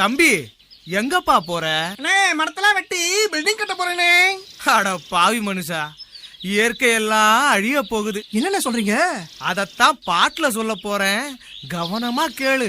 தம்பி எங்கப்பா போற? அண்ணே மரத்தெல்லாம் வெட்டி பில்டிங் கட்ட போறேனே. அட பாவி மனுஷா இயற்கையெல்லாம் அழிய போகுது. என்னென்ன சொல்றீங்க? அதத்தான் பாட்டுல சொல்ல போறேன். கவனமா கேளு.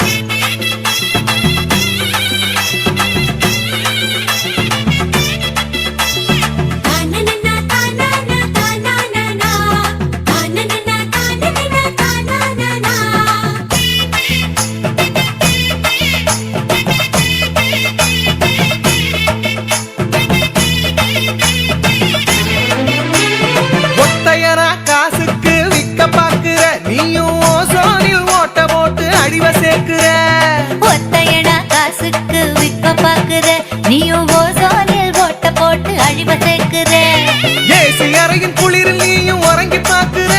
பாக்குற நீயும் ஓசோனில் ஓட்ட போட்டு அழிவ சேர்க்கிற ஏசி அறையின் குளிரில் நீயும் உறங்கி பாக்குற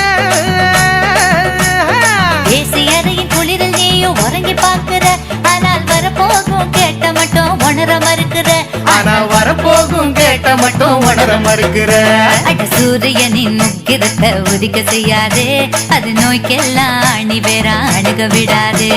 ஏசி அறையின் குளிரில் நீயும் உறங்கி பாக்குற ஆனால் வரப்போகும் கேட்ட மட்டும் உணர மறுக்கிற ஆனா வரப்போகும் கேட்ட மட்டும் உணர மறுக்கிற அட சூரியனின் முக்கிரத்தை உதிக்க செய்யாதே. அது நோய்க்கெல்லாம் அணி வேற அணுக விடாதே.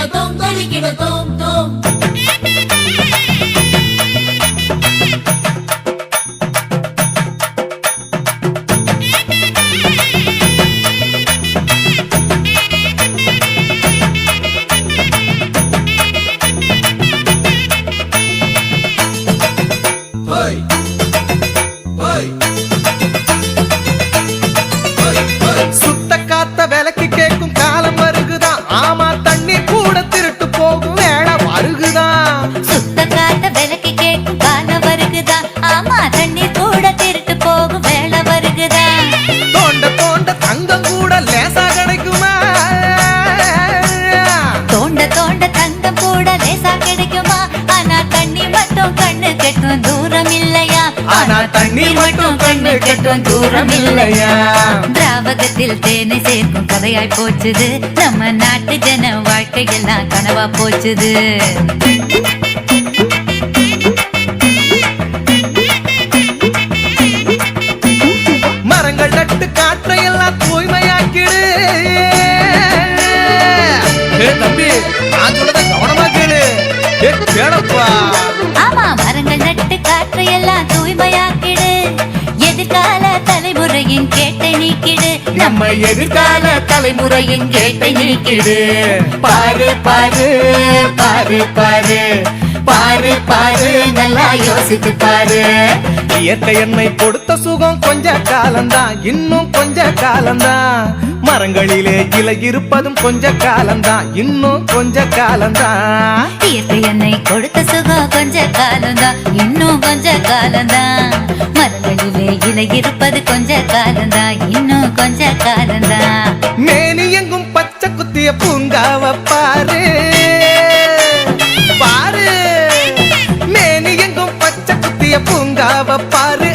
Tarikida dum tarikida dum dum. சுத்த கண்ணு கெட்டும் தூரம் இல்லையா திராவகத்தில் தேனை சேர்க்கும் கதையாய் போச்சுது. நம்ம நாட்டு ஜன வாழ்க்கையெல்லாம் கனவா போச்சுது. மரங்கள் நட்டு காற்றையெல்லாம் தூய்மையாக்கிடு. ஏ தம்பி நான் சொல்றத கவனமா கேளு. ஏ காற்றையெல்லாம் தூய்மையாக்கிடு. எதிர்கால தலைமுறையின் கேட்டை நீக்கிடு. நம்ம எதிர்கால தலைமுறையின் கேட்டை நீக்கிடு. பாரு பாரு பாரு பாரு. பாரு பாரு நல்லா யோசித்து பாரு. இயற்கை என்னை கொடுத்த சுகம் கொஞ்ச காலம்தான் இன்னும் கொஞ்ச காலம்தான். மரங்களிலே இலை இருப்பதும் கொஞ்ச காலம்தான் இன்னும் கொஞ்ச காலம்தான். இயற்கை என்னை கொடுத்த சுகம் கொஞ்ச காலம்தான் இன்னும் கொஞ்ச காலந்தான் மரங்களிலே இலை இருப்பது கொஞ்ச காலந்தான் இன்னும் கொஞ்ச காலந்தான் மேனி எங்கும் பச்சை குத்திய பூங்காவ பாரு. பாரு. மேனி எங்கும் பச்சை குத்திய பூங்காவ பாரு